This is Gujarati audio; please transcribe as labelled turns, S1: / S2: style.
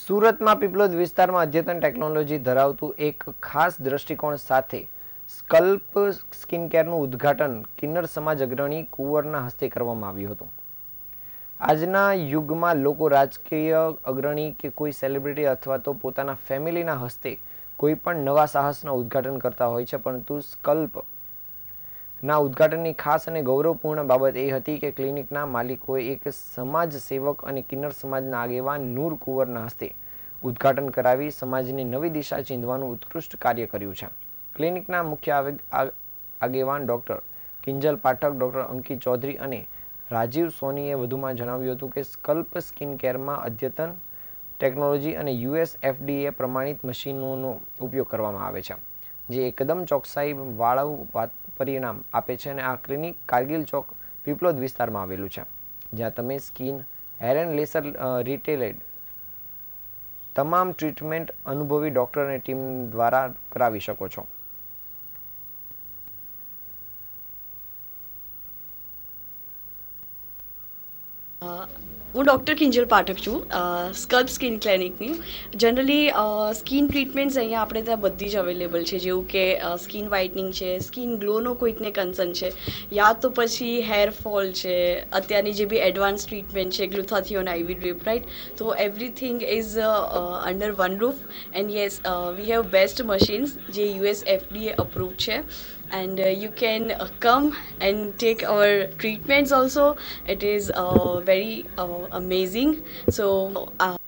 S1: સુરતમાં પીપલોદ વિસ્તારમાં અદ્યતન ટેકનોલોજી ધરાવતું એક ખાસ દ્રષ્ટિકોણ સાથે સ્કલ્પ સ્કિન કેરનું ઉદ્ઘાટન કિન્નર સમાજ અગ્રણી કુંવરના હસ્તે કરવામાં આવ્યું હતું. આજના યુગમાં લોકો રાજકીય અગ્રણી કે કોઈ સેલિબ્રિટી અથવા તો પોતાના ફેમિલીના હસ્તે કોઈ પણ નવા સાહસના ઉદ્ઘાટન કરતા હોય છે, પરંતુ સ્કલ્પ ના, ઉદ્ઘાટનની ખાસ અને ગૌરવપૂર્ણ બાબત એ હતી કે ક્લિનિકના માલિકોએ એક સમાજ સેવક અને કિન્નર સમાજના આગેવાન નૂર કુંવરના હસ્તે ઉદ્ઘાટન કરાવી સમાજને નવી દિશા ચીંધવાનું ઉત્કૃષ્ટ કાર્ય કર્યું છે. ક્લિનિકના મુખ્ય આગેવાન ડૉક્ટર કિંજલ પાઠક, ડૉક્ટર અંકિત ચૌધરી અને રાજીવ સોનીએ વધુમાં જણાવ્યું હતું કે સ્કલ્પ સ્કિન કેરમાં અદ્યતન ટેકનોલોજી અને યુએસ એફડીએ પ્રમાણિત મશીનોનો ઉપયોગ કરવામાં આવે છે. જે એકદમ ચોકસાઈ વાળું પરિણામ આપે છે અને આ ક્લિનિક કારગિલ ચોક પીપલોદ વિસ્તારમાં આવેલું છે. જ્યાં તમે skin, hair and laser related તમામ ટ્રીટમેન્ટ અનુભવી ડૉક્ટર અને ટીમ દ્વારા કરાવી શકો છો.
S2: હું ડૉક્ટર કિંજલ પાઠક છું સ્કલ્પ સ્કિન ક્લિનિકની. જનરલી સ્કિન ટ્રીટમેન્ટ્સ અહીંયા આપણે ત્યાં બધી જ અવેલેબલ છે જેવું કે સ્કિન વ્હાઇટનિંગ છે સ્કિન ગ્લોનો કોઈકને કન્સર્ન છે યા તો પછી હેર ફોલ છે અત્યારની જે બી એડવાન્સ ટ્રીટમેન્ટ છે ગ્લુથાથિયોન આઈવી ડ્રીપ રાઇટ તો everything is under one roof and yes we have best machines જે યુએસ એફડીએ અપ્રૂવ છે. And uh, you can uh, come and take our uh, very uh, amazing. So uh,